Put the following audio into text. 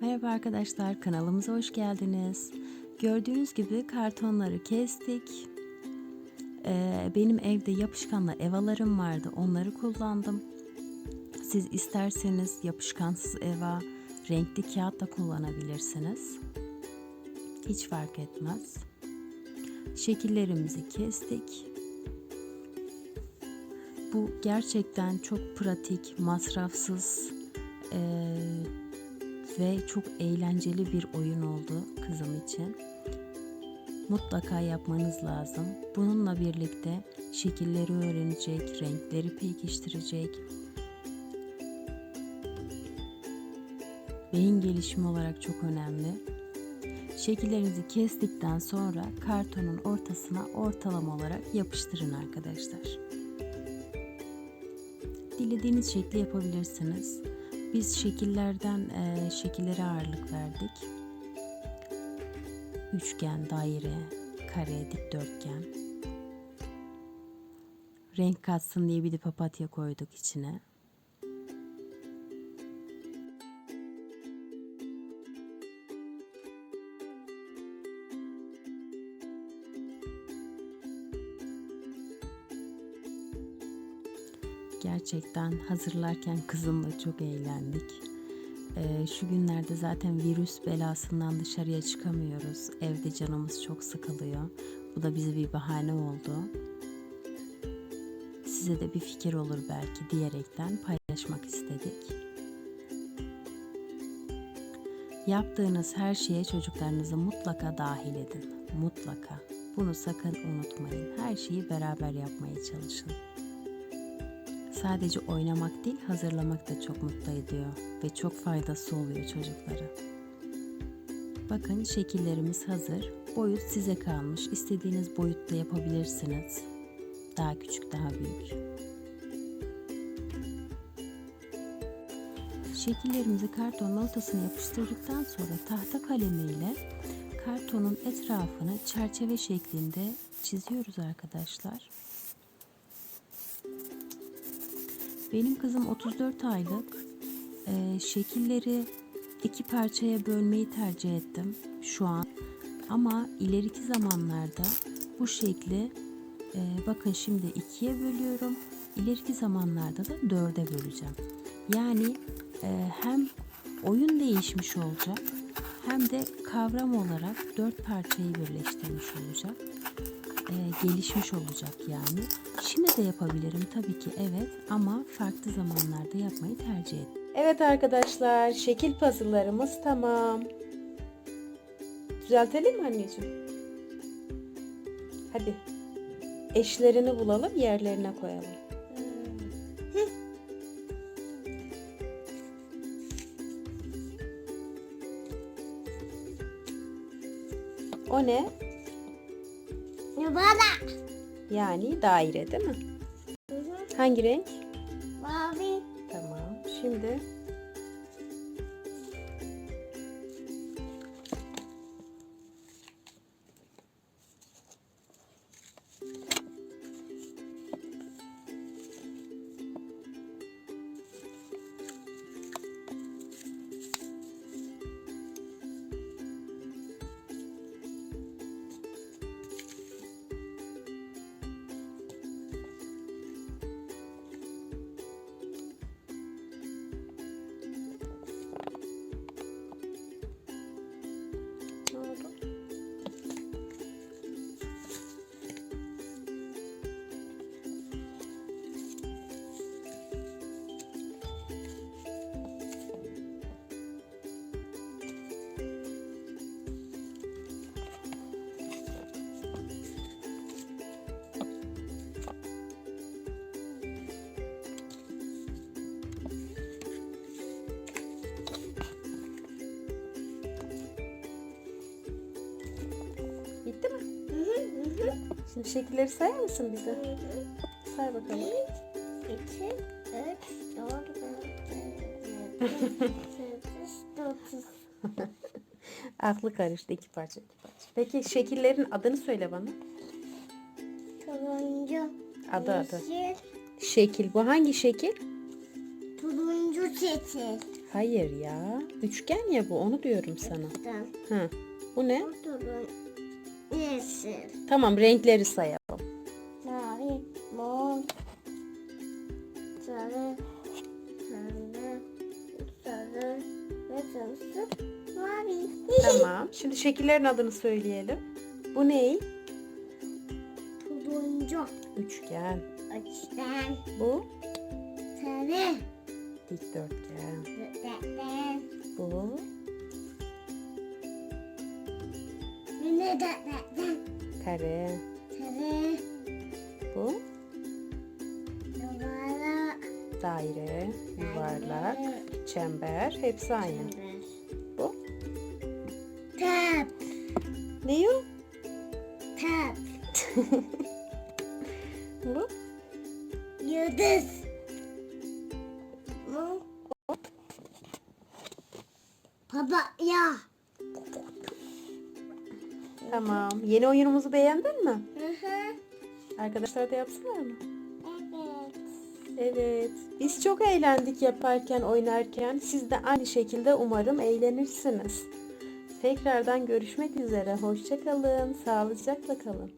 Merhaba arkadaşlar, kanalımıza hoş geldiniz. Gördüğünüz gibi kartonları kestik. Ee, benim evde yapışkanlı evalarım vardı, onları kullandım. Siz isterseniz yapışkansız eva, renkli kağıt da kullanabilirsiniz. Hiç fark etmez. Şekillerimizi kestik. Bu gerçekten çok pratik, masrafsız, eee ve çok eğlenceli bir oyun oldu kızım için. Mutlaka yapmanız lazım. Bununla birlikte şekilleri öğrenecek, renkleri pekiştirecek. Beyin gelişimi olarak çok önemli. Şekillerinizi kestikten sonra kartonun ortasına ortalama olarak yapıştırın arkadaşlar. Dilediğiniz şekli yapabilirsiniz. Biz şekillerden e, şekillere ağırlık verdik. Üçgen, daire, kare, dikdörtgen. Renk katsın diye bir de papatya koyduk içine. Gerçekten hazırlarken kızımla çok eğlendik. Ee, şu günlerde zaten virüs belasından dışarıya çıkamıyoruz. Evde canımız çok sıkılıyor. Bu da bize bir bahane oldu. Size de bir fikir olur belki diyerekten paylaşmak istedik. Yaptığınız her şeye çocuklarınızı mutlaka dahil edin. Mutlaka. Bunu sakın unutmayın. Her şeyi beraber yapmaya çalışın. Sadece oynamak değil, hazırlamak da çok mutlu ediyor ve çok faydası oluyor çocuklara. Bakın şekillerimiz hazır. Boyut size kalmış. İstediğiniz boyutta yapabilirsiniz. Daha küçük, daha büyük. Şekillerimizi kartonun ortasına yapıştırdıktan sonra tahta kalemiyle kartonun etrafını çerçeve şeklinde çiziyoruz arkadaşlar. Benim kızım 34 aylık. Ee, şekilleri iki parçaya bölmeyi tercih ettim şu an. Ama ileriki zamanlarda bu şekli e, bakın şimdi ikiye bölüyorum. İleriki zamanlarda da dörde böleceğim. Yani e, hem oyun değişmiş olacak hem de kavram olarak dört parçayı birleştirmiş olacak. E, gelişmiş olacak yani. Şimdi de yapabilirim tabii ki evet ama farklı zamanlarda yapmayı tercih ettim. Evet arkadaşlar şekil puzzle'larımız tamam. Düzeltelim mi anneciğim? Hadi. Eşlerini bulalım yerlerine koyalım. O ne? Bana. Yani daire değil mi? Hangi renk? Mavi. Tamam. Şimdi Şimdi şekilleri sayar mısın bize? Say bakalım. İki, üç, dört, beş, sekiz, dokuz. Aklı karıştı iki parça iki parça. Peki şekillerin adını söyle bana. Turuncu. Adı adı. Yeşil. Şekil. Bu hangi şekil? Turuncu çiçek. Hayır ya. Üçgen ya bu. Onu diyorum sana. Tamam. Hı. Bu ne? Oturun. Yeşil. Tamam renkleri sayalım. Mavi, mor, sarı, pembe, sarı ve sarısı mavi. Tamam. Şimdi şekillerin adını söyleyelim. Bu ne? Turuncu, Üçgen. açten, Bu sarı, dikdörtgen. dörtgen, Bu kare. sarı, Bu yuvarlak, daire, yuvarlak, çember. Hepsi aynı. çember. Bu Tap, ne o? tap, Bu yıldız. Bu papatya. Tamam. Yeni oyunumuzu beğendin mi? Hı hı. Arkadaşlar da yapsınlar mı? Evet. Evet. Biz çok eğlendik yaparken, oynarken. Siz de aynı şekilde umarım eğlenirsiniz. Tekrardan görüşmek üzere. Hoşça kalın. Sağlıcakla kalın.